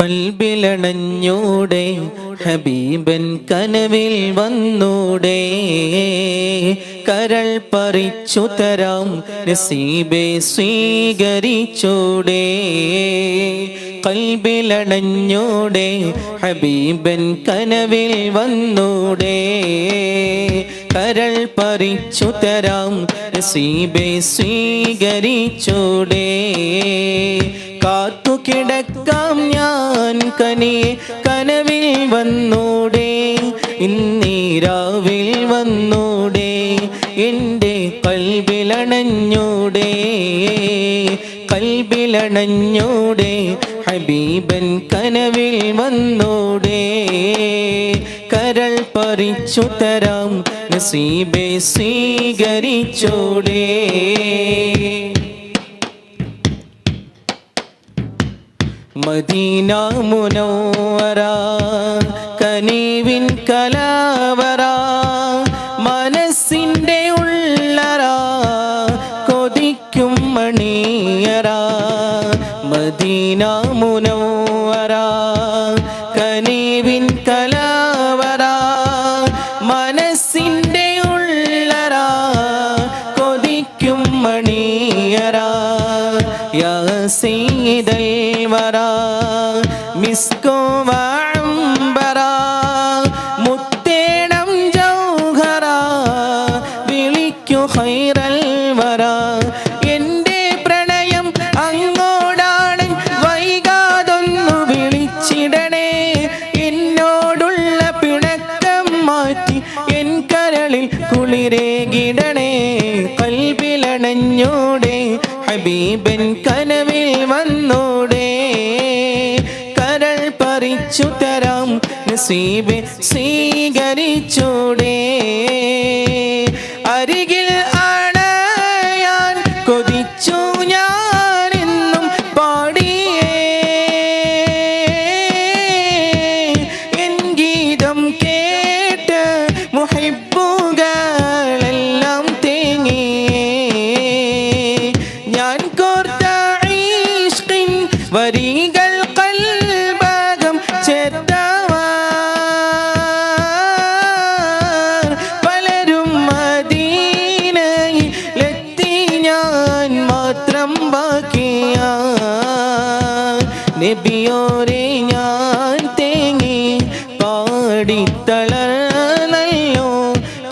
കൽബിലണഞ്ഞൂടെ ഹബീബൻ കനവിൽ വന്നൂടെ. കരൾ പറിച്ചു തരാം നസീബെ സ്വീകരിച്ചൂടെ. കൽബിലണഞ്ഞൂടെ ഹബീബൻ കനവിൽ വന്നൂടെ. കരൾ പറിച്ചു തരാം നസീബെ സ്വീകരിച്ചൂടെ. കാത്തു കിടക്കാം ഞാൻ കനി കനവിൽ വന്നൂടെ. ഇന്നീരാവിൽ വന്നൂടെ എന്റെ കൽബിലണഞ്ഞൂടെ. കൽബിലണഞ്ഞൂടെ ഹബീബൻ കനവിൽ വന്നൂടെ. കരൾ പറിച്ചു തരാം നസീബെ സ്വീകരിച്ചൂടെ. മദീന മുനോവര കനീവിൻ കലാവര മനസ്സിന്റെ ഉള്ളറ കൊതിക്കും മണിയറ മദീന മുനോവര കുളിരേകിടണേ കൽവിലണഞ്ഞോടെ ഹബീബൻ കനവിൽ വന്നോടെ. കരൾ പറിച്ചു തരാം നസീബെ സ്വീകരിച്ചോടെ. നബിയോരെ ഞാൻ തേങ്ങി പാടിത്തളയോ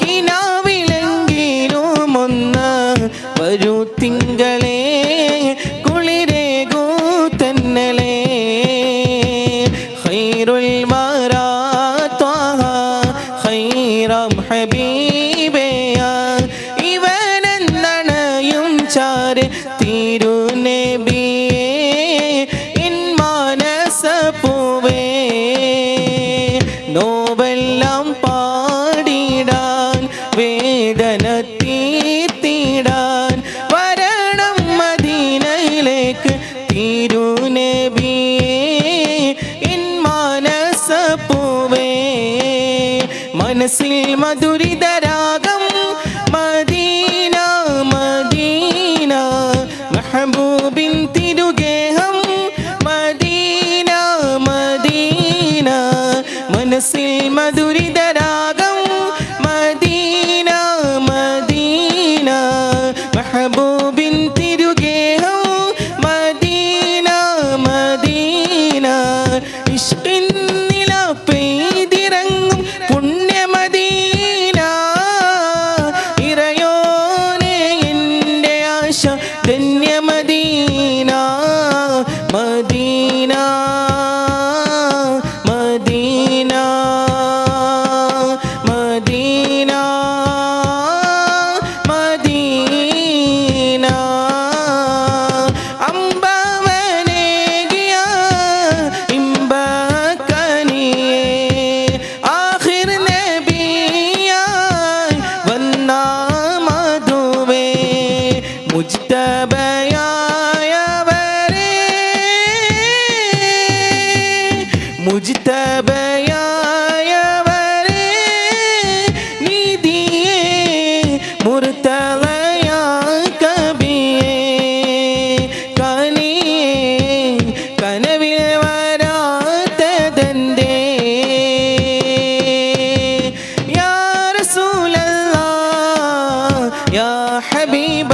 കിനാവിലെങ്കിലും ഒന്ന് വരൂ തിങ്കളെ കുളിരേകൂ തന്നലേ ഖൈറുൽ വരാ ഹബീ ഖൈറം ഹബീബയ മനസ്സിൽ മധുരിതരാഗം. മദീന മദീന മെഹബൂബിൻ തിരുഗേഹം. മദീന മദീന മനസ്സിൽ നബയായവരെ നിധിയെ മുർത്തലയ കവിയെ. കനിയെ കനവിൽ വരാത്തതെന്തേ? യാ റസൂലല്ലാ യാ ഹബീബ